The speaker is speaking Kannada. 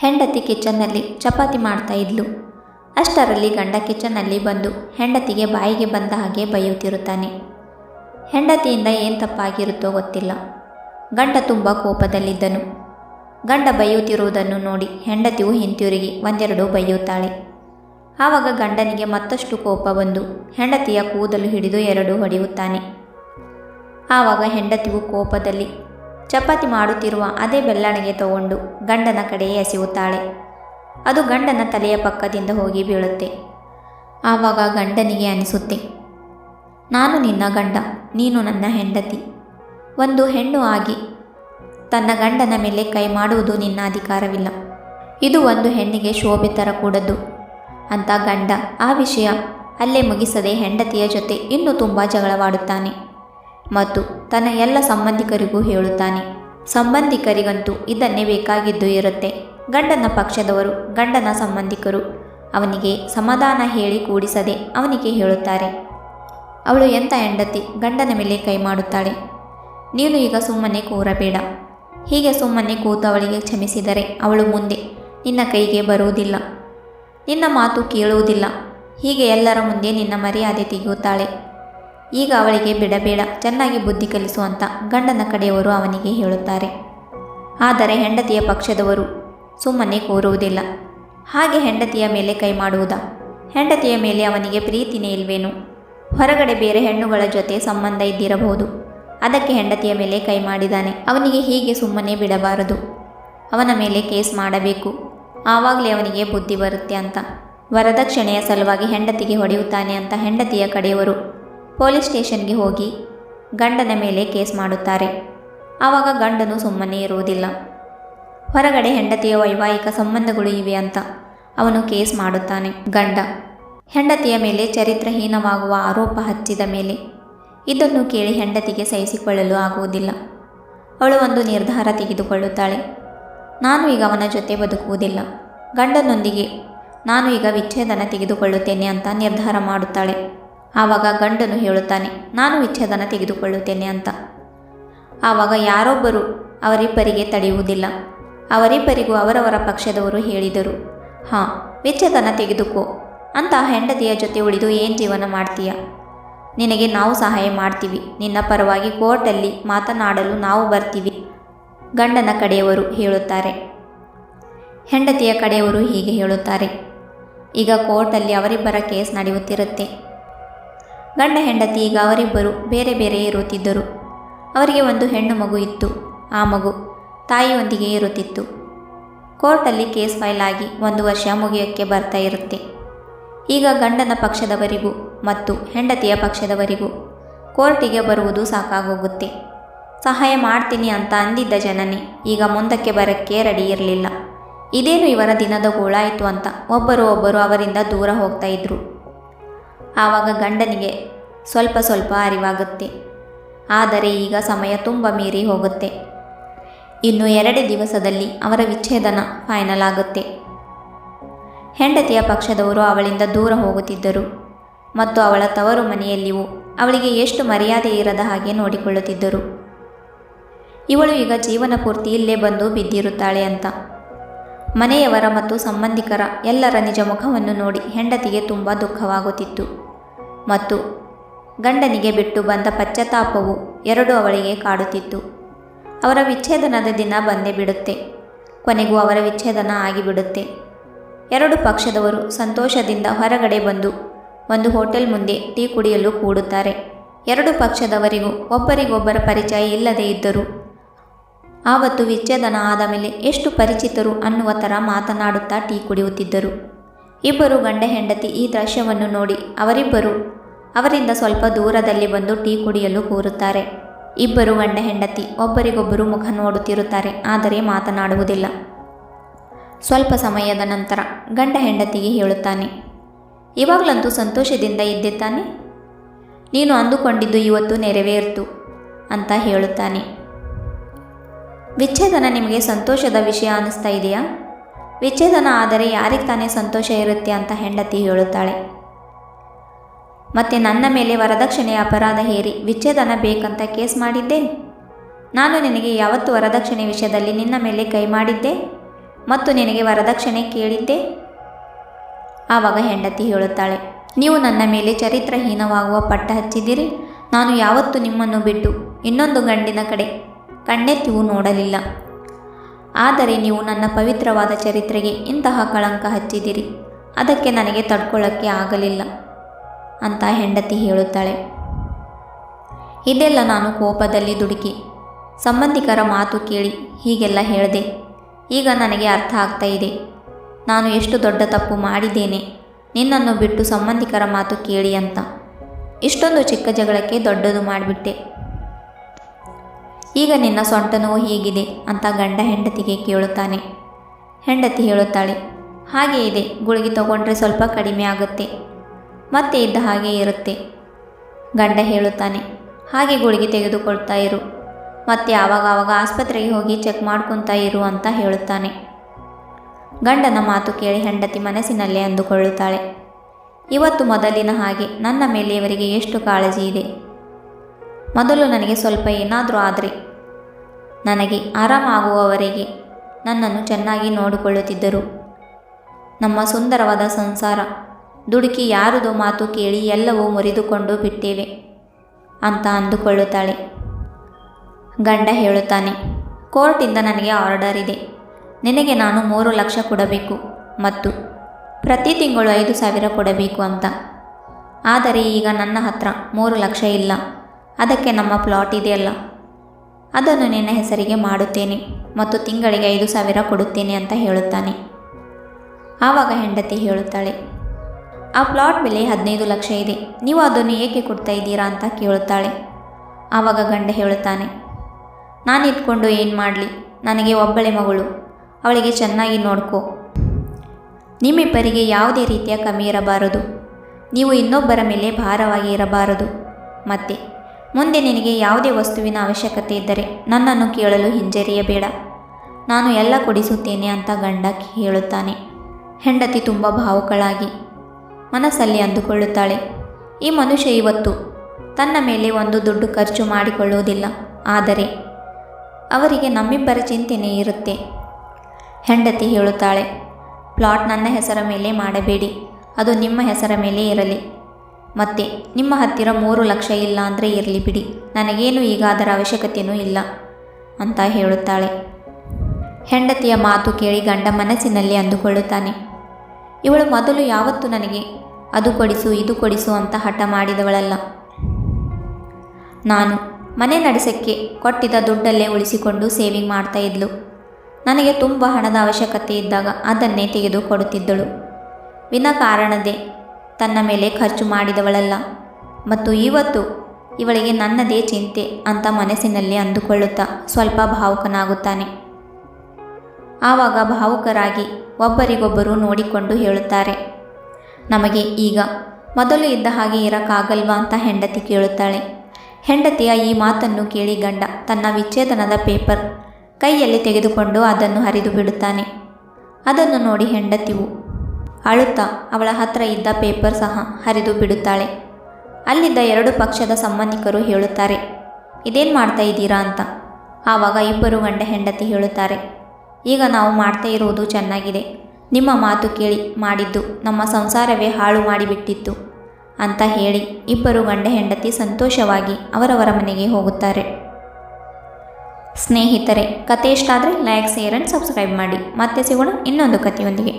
ಹೆಂಡತಿ ಕಿಚನ್ನಲ್ಲಿ ಚಪಾತಿ ಮಾಡ್ತಾ ಇದ್ಲು. ಅಷ್ಟರಲ್ಲಿ ಗಂಡ ಕಿಚನ್ನಲ್ಲಿ ಬಂದು ಹೆಂಡತಿಗೆ ಬಾಯಿಗೆ ಬಂದ ಹಾಗೆ ಬೈಯುತ್ತಿರುತ್ತಾನೆ. ಹೆಂಡತಿಯಿಂದ ಏನು ತಪ್ಪಾಗಿರುತ್ತೋ ಗೊತ್ತಿಲ್ಲ. ಗಂಡ ತುಂಬ ಕೋಪದಲ್ಲಿದ್ದನು. ಗಂಡ ಬೈಯುತ್ತಿರುವುದನ್ನು ನೋಡಿ ಹೆಂಡತಿಯು ಹಿಂತಿರುಗಿ ಒಂದೆರಡು ಬೈಯುತ್ತಾಳೆ. ಆವಾಗ ಗಂಡನಿಗೆ ಮತ್ತಷ್ಟು ಕೋಪ ಬಂದು ಹೆಂಡತಿಯ ಕೂದಲು ಹಿಡಿದು ಎರಡು ಹೊಡೆಯುತ್ತಾನೆ. ಆವಾಗ ಹೆಂಡತಿಯು ಕೋಪದಲ್ಲಿ ಚಪಾತಿ ಮಾಡುತ್ತಿರುವ ಅದೇ ಬೆಲ್ಲಣಿಗೆ ತಗೊಂಡು ಗಂಡನ ಕಡೆಯೇ ಎಸೆಯುತ್ತಾಳೆ. ಅದು ಗಂಡನ ತಲೆಯ ಪಕ್ಕದಿಂದ ಹೋಗಿ ಬೀಳುತ್ತೆ. ಆವಾಗ ಗಂಡನಿಗೆ ಅನಿಸುತ್ತೆ, ನಾನು ನಿನ್ನ ಗಂಡ, ನೀನು ನನ್ನ ಹೆಂಡತಿ. ಒಂದು ಹೆಣ್ಣು ಆಗಿ ತನ್ನ ಗಂಡನ ಮೇಲೆ ಕೈ ಮಾಡುವುದು ನಿನ್ನ ಅಧಿಕಾರವಿಲ್ಲ. ಇದು ಒಂದು ಹೆಣ್ಣಿಗೆ ಶೋಭೆ ತರಕೂಡದು ಅಂತ ಗಂಡ ಆ ವಿಷಯ ಅಲ್ಲೇ ಮುಗಿಸದೆ ಹೆಂಡತಿಯ ಜೊತೆ ಇನ್ನೂ ತುಂಬ ಜಗಳವಾಡುತ್ತಾನೆ. ಮತ್ತು ತನ್ನ ಎಲ್ಲ ಸಂಬಂಧಿಕರಿಗೂ ಹೇಳುತ್ತಾನೆ. ಸಂಬಂಧಿಕರಿಗಂತೂ ಇದನ್ನೇ ಬೇಕಾಗಿದ್ದು ಇರುತ್ತೆ. ಗಂಡನ ಪಕ್ಷದವರು, ಗಂಡನ ಸಂಬಂಧಿಕರು. ಅವನಿಗೆ ಸಮಾಧಾನ ಹೇಳಿ ಕೂಡಿಸದೆ ಅವನಿಗೆ ಹೇಳುತ್ತಾರೆ. ಅವಳು ಎಂಥ ಹೆಂಡತಿ ಗಂಡನ ಮೇಲೆ ಕೈ ಮಾಡುತ್ತಾಳೆ? ನೀನು ಈಗ ಸುಮ್ಮನೆ ಕೂರಬೇಡ. ಹೀಗೆ ಸುಮ್ಮನೆ ಕೂತು ಅವಳಿಗೆ ಕ್ಷಮಿಸಿದರೆ ಅವಳು ಮುಂದೆ ನಿನ್ನ ಕೈಗೆ ಬರುವುದಿಲ್ಲ. ನಿನ್ನ ಮಾತು ಕೇಳುವುದಿಲ್ಲ. ಹೀಗೆ ಎಲ್ಲರ ಮುಂದೆ ನಿನ್ನ ಮರ್ಯಾದೆ ತೆಗೆಯುತ್ತಾಳೆ. ಈಗ ಅವಳಿಗೆ ಬಿಡಬೇಡ ಚೆನ್ನಾಗಿ ಬುದ್ಧಿ ಕಲಿಸು ಅಂತ ಗಂಡನ ಕಡೆಯವರು ಅವನಿಗೆ ಹೇಳುತ್ತಾರೆ. ಆದರೆ ಹೆಂಡತಿಯ ಪಕ್ಷದವರು ಸುಮ್ಮನೆ ಕೂರುವುದಿಲ್ಲ. ಹಾಗೆ ಹೆಂಡತಿಯ ಮೇಲೆ ಕೈ ಮಾಡುವುದಾ? ಹೆಂಡತಿಯ ಮೇಲೆ ಅವನಿಗೆ ಪ್ರೀತಿನೇ ಇಲ್ವೇನು? ಹೊರಗಡೆ ಬೇರೆ ಹೆಣ್ಣುಗಳ ಜೊತೆ ಸಂಬಂಧ ಇದ್ದಿರಬಹುದು. ಅದಕ್ಕೆ ಹೆಂಡತಿಯ ಮೇಲೆ ಕೈ ಮಾಡಿದ್ದಾನೆ ಅವನಿಗೆ ಹೀಗೆ ಸುಮ್ಮನೆ ಬಿಡಬಾರದು. ಅವನ ಮೇಲೆ ಕೇಸ್ ಮಾಡಬೇಕು. ಆವಾಗಲೇ ಅವನಿಗೆ ಬುದ್ಧಿ ಬರುತ್ತೆ ಅಂತ. ವರದಕ್ಷಿಣೆಯ ಸಲುವಾಗಿ ಹೆಂಡತಿಗೆ ಹೊಡೆಯುತ್ತಾನೆ ಅಂತ ಹೆಂಡತಿಯ ಕಡೆಯವರು ಪೊಲೀಸ್ ಸ್ಟೇಷನ್ಗೆ ಹೋಗಿ ಗಂಡನ ಮೇಲೆ ಕೇಸ್ ಮಾಡುತ್ತಾರೆ. ಆವಾಗ ಗಂಡನು ಸುಮ್ಮನೆ ಇರುವುದಿಲ್ಲ. ಹೊರಗಡೆ ಹೆಂಡತಿಯ ವೈವಾಹಿಕ ಸಂಬಂಧಗಳು ಇವೆ ಅಂತ ಅವನು ಕೇಸ್ ಮಾಡುತ್ತಾನೆ. ಗಂಡ ಹೆಂಡತಿಯ ಮೇಲೆ ಚರಿತ್ರಹೀನವಾಗುವ ಆರೋಪ ಹಚ್ಚಿದ ಮೇಲೆ ಇದನ್ನು ಕೇಳಿ ಹೆಂಡತಿಗೆ ಸಹಿಸಿಕೊಳ್ಳಲು ಆಗುವುದಿಲ್ಲ. ಅವಳು ಒಂದು ನಿರ್ಧಾರ ತೆಗೆದುಕೊಳ್ಳುತ್ತಾಳೆ. ನಾನು ಈಗ ಅವನ ಜೊತೆ ಬದುಕುವುದಿಲ್ಲ. ಗಂಡನೊಂದಿಗೆ ನಾನು ಈಗ ವಿಚ್ಛೇದನ ತೆಗೆದುಕೊಳ್ಳುತ್ತೇನೆ ಅಂತ ನಿರ್ಧಾರ ಮಾಡುತ್ತಾಳೆ. ಆವಾಗ ಗಂಡನು ಹೇಳುತ್ತಾನೆ, ನಾನು ವಿಚ್ಛೇದನ ತೆಗೆದುಕೊಳ್ಳುತ್ತೇನೆ ಅಂತ. ಆವಾಗ ಯಾರೊಬ್ಬರು ಅವರಿಬ್ಬರಿಗೆ ತಡೆಯುವುದಿಲ್ಲ. ಅವರಿಬ್ಬರಿಗೂ ಅವರವರ ಪಕ್ಷದವರು ಹೇಳಿದರು, ಹಾಂ, ವಿಚ್ಛೇದನ ತೆಗೆದುಕೋ. ಅಂತ ಹೆಂಡತಿಯ ಜೊತೆ ಉಳಿದು ಏನು ಜೀವನ ಮಾಡ್ತೀಯ? ನಿನಗೆ ನಾವು ಸಹಾಯ ಮಾಡ್ತೀವಿ. ನಿನ್ನ ಪರವಾಗಿ ಕೋರ್ಟಲ್ಲಿ ಮಾತನಾಡಲು ನಾವು ಬರ್ತೀವಿ ಗಂಡನ ಕಡೆಯವರು ಹೇಳುತ್ತಾರೆ. ಹೆಂಡತಿಯ ಕಡೆಯವರು ಹೀಗೆ ಹೇಳುತ್ತಾರೆ, ಈಗ ಕೋರ್ಟಲ್ಲಿ ಅವರಿಬ್ಬರ ಕೇಸ್ ನಡೆಯುತ್ತಿರುತ್ತೆ. ಗಂಡ ಹೆಂಡತಿ ಈಗ ಅವರಿಬ್ಬರು ಬೇರೆ ಬೇರೆ ಇರುತ್ತಿದ್ದರು ಅವರಿಗೆ ಒಂದು ಹೆಣ್ಣು ಮಗು ಇತ್ತು. ಆ ಮಗು ತಾಯಿಯೊಂದಿಗೆ ಇರುತ್ತಿತ್ತು ಕೋರ್ಟಲ್ಲಿ ಕೇಸ್ ಫೈಲ್ ಆಗಿ ಒಂದು ವರ್ಷ ಮುಗಿಯೋಕ್ಕೆ ಬರ್ತಾ ಇರುತ್ತೆ. ಈಗ ಗಂಡನ ಪಕ್ಷದವರಿಗೂ ಮತ್ತು ಹೆಂಡತಿಯ ಪಕ್ಷದವರಿಗೂ ಕೋರ್ಟಿಗೆ ಬರುವುದು ಸಾಕಾಗೋಗುತ್ತೆ. ಸಹಾಯ ಮಾಡ್ತೀನಿ ಅಂತ ಅಂದಿದ್ದ ಜನನೇ ಈಗ ಮುಂದಕ್ಕೆ ಬರೋಕ್ಕೆ ರೆಡಿ ಇರಲಿಲ್ಲ. ಇದೇನು ಇವರ ದಿನದ ಗೋಳಾಯಿತು ಅಂತ ಒಬ್ಬರು ಒಬ್ಬರು ಅವರಿಂದ ದೂರ ಹೋಗ್ತಾ ಇದ್ರು. ಆವಾಗ ಗಂಡನಿಗೆ ಸ್ವಲ್ಪ ಸ್ವಲ್ಪ ಅರಿವಾಗುತ್ತೆ. ಆದರೆ ಈಗ ಸಮಯ ತುಂಬ ಮೀರಿ ಹೋಗುತ್ತೆ. ಇನ್ನು ಎರಡೇ ದಿವಸದಲ್ಲಿ ಅವರ ವಿಚ್ಛೇದನ ಫೈನಲ್ ಆಗುತ್ತೆ. ಹೆಂಡತಿಯ ಪಕ್ಷದವರು ಅವಳಿಂದ ದೂರ ಹೋಗುತ್ತಿದ್ದರು. ಮತ್ತು ಅವಳ ತವರು ಮನೆಯಲ್ಲಿಯೂ ಅವಳಿಗೆ ಎಷ್ಟು ಮರ್ಯಾದೆ ಇರದ ಹಾಗೆ ನೋಡಿಕೊಳ್ಳುತ್ತಿದ್ದರು. ಇವಳು ಈಗ ಜೀವನ ಪೂರ್ತಿ ಇಲ್ಲೇ ಬಂದು ಬಿದ್ದಿರುತ್ತಾಳೆ ಅಂತ. ಮನೆಯವರ ಮತ್ತು ಸಂಬಂಧಿಕರ ಎಲ್ಲರ ನಿಜ ಮುಖವನ್ನು ನೋಡಿ ಹೆಂಡತಿಗೆ ತುಂಬ ದುಃಖವಾಗುತ್ತಿತ್ತು. ಮತ್ತು ಗಂಡನಿಗೆ ಬಿಟ್ಟು ಬಂದ ಪಶ್ಚಾತ್ತಾಪವು ಎರಡು ಅವಳಿಗೆ ಕಾಡುತ್ತಿತ್ತು. ಅವರ ವಿಚ್ಛೇದನದ ದಿನ ಬಂದೇ ಬಿಡುತ್ತೆ. ಕೊನೆಗೂ ಅವರ ವಿಚ್ಛೇದನ ಆಗಿಬಿಡುತ್ತೆ. ಎರಡು ಪಕ್ಷದವರು ಸಂತೋಷದಿಂದ ಹೊರಗಡೆ ಬಂದು ಒಂದು ಹೋಟೆಲ್ ಮುಂದೆ ಟೀ ಕುಡಿಯಲು ಕೂಡುತ್ತಾರೆ. ಎರಡು ಪಕ್ಷದವರಿಗೂ ಒಬ್ಬರಿಗೊಬ್ಬರ ಪರಿಚಯ ಇಲ್ಲದೇ ಇದ್ದರು ಆವತ್ತು ವಿಚ್ಛೇದನ ಆದ ಮೇಲೆ ಎಷ್ಟು ಪರಿಚಿತರು ಅನ್ನುವ ಥರ ಮಾತನಾಡುತ್ತಾ ಟೀ ಕುಡಿಯುತ್ತಿದ್ದರು. ಇಬ್ಬರು ಗಂಡ ಹೆಂಡತಿ ಈ ದೃಶ್ಯವನ್ನು ನೋಡಿ ಅವರಿಬ್ಬರು ಅವರಿಂದ ಸ್ವಲ್ಪ ದೂರದಲ್ಲಿ ಬಂದು ಟೀ ಕುಡಿಯಲು ಕೂರುತ್ತಾರೆ. ಇಬ್ಬರು ಗಂಡ ಹೆಂಡತಿ, ಒಬ್ಬರಿಗೊಬ್ಬರು ಮುಖ ನೋಡುತ್ತಿರುತ್ತಾರೆ, ಆದರೆ ಮಾತನಾಡುವುದಿಲ್ಲ. ಸ್ವಲ್ಪ ಸಮಯದ ನಂತರ ಗಂಡ ಹೆಂಡತಿಗೆ ಹೇಳುತ್ತಾನೆ, ಇವಾಗಲಂತೂ ಸಂತೋಷದಿಂದ ಇದ್ದೆ ತಾನೆ ನೀನು ಅಂದುಕೊಂಡಿದ್ದು ಇವತ್ತು ನೆರವೇರ್ತು, ಅಂತ ಹೇಳುತ್ತಾನೆ. ವಿಚ್ಛೇದನ ನಿಮಗೆ ಸಂತೋಷದ ವಿಷಯ ಅನ್ನಿಸ್ತಾ ಇದೆಯಾ? ವಿಚ್ಛೇದನ ಆದರೆ ಯಾರಿಗೆ ತಾನೇ ಸಂತೋಷ ಇರುತ್ತೆ? ಅಂತ ಹೆಂಡತಿ ಹೇಳುತ್ತಾಳೆ. ಮತ್ತೆ ನನ್ನ ಮೇಲೆ ವರದಕ್ಷಿಣೆಯ ಅಪರಾಧ ಹೇರಿ ವಿಚ್ಛೇದನ ಬೇಕಂತ ಕೇಸ್ ಮಾಡಿದ್ದೆ? ನಾನು ನಿನಗೆ ಯಾವತ್ತು ವರದಕ್ಷಿಣೆ ವಿಷಯದಲ್ಲಿ ನಿನ್ನ ಮೇಲೆ ಕೈ ಮಾಡಿದ್ದೆ? ಮತ್ತು ನಿನಗೆ ವರದಕ್ಷಿಣೆ ಕೇಳಿದ್ದೆ? ಆವಾಗ ಹೆಂಡತಿ ಹೇಳುತ್ತಾಳೆ, ನೀವು ನನ್ನ ಮೇಲೆ ಚರಿತ್ರಹೀನವಾಗುವ ಪಟ್ಟ ಹಚ್ಚಿದಿರಿ ನಾನು ಯಾವತ್ತು ನಿಮ್ಮನ್ನು ಬಿಟ್ಟು ಇನ್ನೊಂದು ಗಂಡಿನ ಕಡೆ ಕಣ್ಣೆತ್ತಿವು ನೋಡಲಿಲ್ಲ. ಆದರೆ ನೀವು ನನ್ನ ಪವಿತ್ರವಾದ ಚರಿತ್ರೆಗೆ ಇಂತಹ ಕಳಂಕ ಹಚ್ಚಿದಿರಿ ಅದಕ್ಕೆ ನನಗೆ ತಡ್ಕೊಳ್ಳೋಕ್ಕೆ ಆಗಲಿಲ್ಲ. ಅಂತ ಹೆಂಡತಿ ಹೇಳುತ್ತಾಳೆ. ಇದೆಲ್ಲ ನಾನು ಕೋಪದಲ್ಲಿ ದುಡುಕಿ. ಸಂಬಂಧಿಕರ ಮಾತು ಕೇಳಿ ಹೀಗೆಲ್ಲ ಹೇಳಿದೆ. ಈಗ ನನಗೆ ಅರ್ಥ ಆಗ್ತಾ ಇದೆ. ನಾನು ಎಷ್ಟು ದೊಡ್ಡ ತಪ್ಪು ಮಾಡಿದ್ದೇನೆ. ನಿನ್ನನ್ನು ಬಿಟ್ಟು ಸಂಬಂಧಿಕರ ಮಾತು ಕೇಳಿ ಅಂತ. ಇಷ್ಟೊಂದು ಚಿಕ್ಕ ಜಗಳಕ್ಕೆ ದೊಡ್ಡದು ಮಾಡಿಬಿಟ್ಟೆ. ಈಗ ನಿನ್ನ ಸೊಂಟ ಹೀಗಿದೆ ಅಂತ ಗಂಡ ಹೆಂಡತಿಗೆ ಕೇಳುತ್ತಾನೆ. ಹೆಂಡತಿ ಹೇಳುತ್ತಾಳೆ, ಹಾಗೆ ಇದೆ, ಗುಳಿಗೆ ತಗೊಂಡ್ರೆ ಸ್ವಲ್ಪ ಕಡಿಮೆ ಆಗುತ್ತೆ. ಮತ್ತೆ ಇದ್ದ ಹಾಗೆ ಇರುತ್ತೆ. ಗಂಡ ಹೇಳುತ್ತಾನೆ, ಹಾಗೆ ಗುಳಿಗೆ ತೆಗೆದುಕೊಳ್ತಾ ಇರು. ಮತ್ತೆ ಆವಾಗ ಆವಾಗ ಆಸ್ಪತ್ರೆಗೆ ಹೋಗಿ ಚೆಕ್ ಮಾಡ್ಕೊತಾ ಇರು ಅಂತ ಹೇಳುತ್ತಾನೆ. ಗಂಡನ ಮಾತು ಕೇಳಿ ಹೆಂಡತಿ ಮನಸ್ಸಿನಲ್ಲೇ ಅಂದುಕೊಳ್ಳುತ್ತಾಳೆ. ಇವತ್ತು ಮೊದಲಿನ ಹಾಗೆ, ನನ್ನ ಮೇಲೆ ಇವರಿಗೆ ಎಷ್ಟು ಕಾಳಜಿ ಇದೆ? ಮೊದಲು ನನಗೆ ಸ್ವಲ್ಪ ಏನಾದರೂ ಆದರೆ, ನನಗೆ ಆರಾಮಾಗುವವರೆಗೆ ನನ್ನನ್ನು ಚೆನ್ನಾಗಿ ನೋಡಿಕೊಳ್ಳುತ್ತಿದ್ದರು. ನಮ್ಮ ಸುಂದರವಾದ ಸಂಸಾರ ದುಡುಕಿ ಯಾರದು ಮಾತು ಕೇಳಿ ಎಲ್ಲವೂ ಮುರಿದುಕೊಂಡು ಬಿಟ್ಟೇವೆ ಅಂತ ಅಂದುಕೊಳ್ಳುತ್ತಾಳೆ. ಗಂಡ ಹೇಳುತ್ತಾನೆ, ಕೋರ್ಟಿಂದ ನನಗೆ ಆರ್ಡರ್ ಇದೆ. ನಿನಗೆ ನಾನು ಮೂರು ಲಕ್ಷ ಕೊಡಬೇಕು ಮತ್ತು ಪ್ರತಿ ತಿಂಗಳು ಐದು ಸಾವಿರ ಕೊಡಬೇಕು ಅಂತ. ಆದರೆ ಈಗ ನನ್ನ ಹತ್ರ ಮೂರು ಲಕ್ಷ ಇಲ್ಲ. ಅದಕ್ಕೆ ನಮ್ಮ ಪ್ಲಾಟ್ ಇದೆಯಲ್ಲ ಅದನ್ನು ನಿನ್ನ ಹೆಸರಿಗೆ ಮಾಡುತ್ತೇನೆ ಮತ್ತು ತಿಂಗಳಿಗೆ ಐದು ಸಾವಿರ ಕೊಡುತ್ತೇನೆ ಅಂತ ಹೇಳುತ್ತಾನೆ. ಆವಾಗ ಹೆಂಡತಿ ಹೇಳುತ್ತಾಳೆ ಆ ಪ್ಲಾಟ್ ಬೆಲೆ ಹದಿನೈದು ಲಕ್ಷ ಇದೆ. ನೀವು ಅದನ್ನು ಏಕೆ ಕೊಡ್ತಾ ಇದ್ದೀರಾ ಅಂತ ಕೇಳುತ್ತಾಳೆ. ಆವಾಗ ಗಂಡ ಹೇಳುತ್ತಾನೆ, ನಾನು ಇಟ್ಕೊಂಡು ಏನು ಮಾಡಲಿ? ನನಗೆ ಒಬ್ಬಳೆ ಮಗಳು. ಅವಳಿಗೆ ಚೆನ್ನಾಗಿ ನೋಡ್ಕೋ. ನಿಮ್ಮಿಬ್ಬರಿಗೆ ಯಾವುದೇ ರೀತಿಯ ಕಮ್ಮಿ ಇರಬಾರದು. ನೀವು ಇನ್ನೊಬ್ಬರ ಮೇಲೆ ಭಾರವಾಗಿ ಇರಬಾರದು. ಮತ್ತೆ, ಮುಂದೆ ನಿನಗೆ ಯಾವುದೇ ವಸ್ತುವಿನ ಅವಶ್ಯಕತೆ ಇದ್ದರೆ ನನ್ನನ್ನು ಕೇಳಲು ಹಿಂಜರಿಯಬೇಡ. ನಾನು ಎಲ್ಲ ಕೊಡಿಸುತ್ತೇನೆ ಅಂತ ಗಂಡ ಹೇಳುತ್ತಾನೆ. ಹೆಂಡತಿ ತುಂಬ ಭಾವುಕಳಾಗಿ ಮನಸ್ಸಲ್ಲಿ ಅಂದುಕೊಳ್ಳುತ್ತಾಳೆ. ಈ ಮನುಷ್ಯ ಇವತ್ತು ತನ್ನ ಮೇಲೆ ಒಂದು ದುಡ್ಡು ಖರ್ಚು ಮಾಡಿಕೊಳ್ಳುವುದಿಲ್ಲ. ಆದರೆ ಅವರಿಗೆ ನಮ್ಮಿಬ್ಬರ ಚಿಂತನೆ ಇರುತ್ತೆ. ಹೆಂಡತಿ ಹೇಳುತ್ತಾಳೆ, ಪ್ಲಾಟ್ ನನ್ನ ಹೆಸರ ಮೇಲೆ ಮಾಡಬೇಡಿ. ಅದು ನಿಮ್ಮ ಹೆಸರ ಮೇಲೆ ಇರಲಿ. ಮತ್ತೆ ನಿಮ್ಮ ಹತ್ತಿರ ಮೂರು ಲಕ್ಷ ಇಲ್ಲ ಅಂದರೆ ಇರಲಿ ಬಿಡಿ. ನನಗೇನು ಈಗ ಅದರ ಅವಶ್ಯಕತೆಯೂ ಇಲ್ಲ ಅಂತ ಹೇಳುತ್ತಾಳೆ. ಹೆಂಡತಿಯ ಮಾತು ಕೇಳಿ ಗಂಡ ಮನಸ್ಸಿನಲ್ಲಿ ಅಂದುಕೊಳ್ಳುತ್ತಾನೆ. ಇವಳು ಮೊದಲು ಯಾವತ್ತೂ ನನಗೆ, ಅದು ಕೊಡಿಸು, ಇದು ಕೊಡಿಸು ಅಂತ ಹಠ ಮಾಡಿದವಳಲ್ಲ. ನಾನು ಮನೆ ನಡೆಸಕ್ಕೆ ಕೊಟ್ಟಿದ್ದ ದುಡ್ಡಲ್ಲೇ ಉಳಿಸಿಕೊಂಡು ಸೇವಿಂಗ್ ಮಾಡ್ತಾ ಇದ್ಲು. ನನಗೆ ತುಂಬ ಹಣದ ಅವಶ್ಯಕತೆ ಇದ್ದಾಗ ಅದನ್ನೇ ತೆಗೆದು ಕೊಡುತ್ತಿದ್ದಳು. ವಿನಾಕಾರಣದೇ ತನ್ನ ಮೇಲೆ ಖರ್ಚು ಮಾಡಿದವಳಲ್ಲ. ಮತ್ತು ಇವತ್ತು ಇವಳಿಗೆ ನನ್ನದೇ ಚಿಂತೆ ಅಂತ ಮನಸ್ಸಿನಲ್ಲಿ ಅಂದುಕೊಳ್ಳುತ್ತಾ ಸ್ವಲ್ಪ ಭಾವುಕನಾಗುತ್ತಾನೆ. ಆವಾಗ ಭಾವುಕರಾಗಿ ಒಬ್ಬರಿಗೊಬ್ಬರು ನೋಡಿಕೊಂಡು ಹೇಳುತ್ತಾರೆ. ನಮಗೆ ಈಗ ಮೊದಲು ಇದ್ದ ಹಾಗೆ ಇರಕ್ಕಾಗಲ್ವಾ ಅಂತ ಹೆಂಡತಿ ಕೇಳುತ್ತಾಳೆ. ಹೆಂಡತಿಯ ಈ ಮಾತನ್ನು ಕೇಳಿ ಗಂಡ ತನ್ನ ವಿಚ್ಛೇದನದ ಪೇಪರ್ ಕೈಯಲ್ಲಿ ತೆಗೆದುಕೊಂಡು ಅದನ್ನು ಹರಿದು ಬಿಡುತ್ತಾನೆ. ಅದನ್ನು ನೋಡಿ ಹೆಂಡತಿವು ಅಳುತ್ತಾ ಅವಳ ಹತ್ರ ಇದ್ದ ಪೇಪರ್ ಸಹ ಹರಿದು ಬಿಡುತ್ತಾಳೆ. ಅಲ್ಲಿದ್ದ ಎರಡು ಪಕ್ಷದ ಸಂಬಂಧಿಕರು ಹೇಳುತ್ತಾರೆ, ಇದೇನು ಮಾಡ್ತಾ ಇದ್ದೀರಾ ಅಂತ? ಆವಾಗ ಇಬ್ಬರು ಗಂಡ ಹೆಂಡತಿ ಹೇಳುತ್ತಾರೆ ಈಗ ನಾವು ಮಾಡ್ತಾ ಇರುವುದು ಚೆನ್ನಾಗಿದೆ. ನಿಮ್ಮ ಮಾತು ಕೇಳಿ ಮಾಡಿದ್ದು ನಮ್ಮ ಸಂಸಾರವೇ ಹಾಳು ಮಾಡಿಬಿಟ್ಟಿತ್ತು ಅಂತ ಹೇಳಿ ಇಬ್ಬರು ಗಂಡ ಹೆಂಡತಿ ಸಂತೋಷವಾಗಿ ಅವರವರ ಮನೆಗೆ ಹೋಗುತ್ತಾರೆ. ಸ್ನೇಹಿತರೆ ಕತೆ ಇಷ್ಟ ಆದರೆ ಲೈಕ್ ಶೇರ್ ಆ್ಯಂಡ್ ಸಬ್ಸ್ಕ್ರೈಬ್ ಮಾಡಿ. ಮತ್ತೆ ಸಿಗೋಣ ಇನ್ನೊಂದು ಕಥೆಯೊಂದಿಗೆ.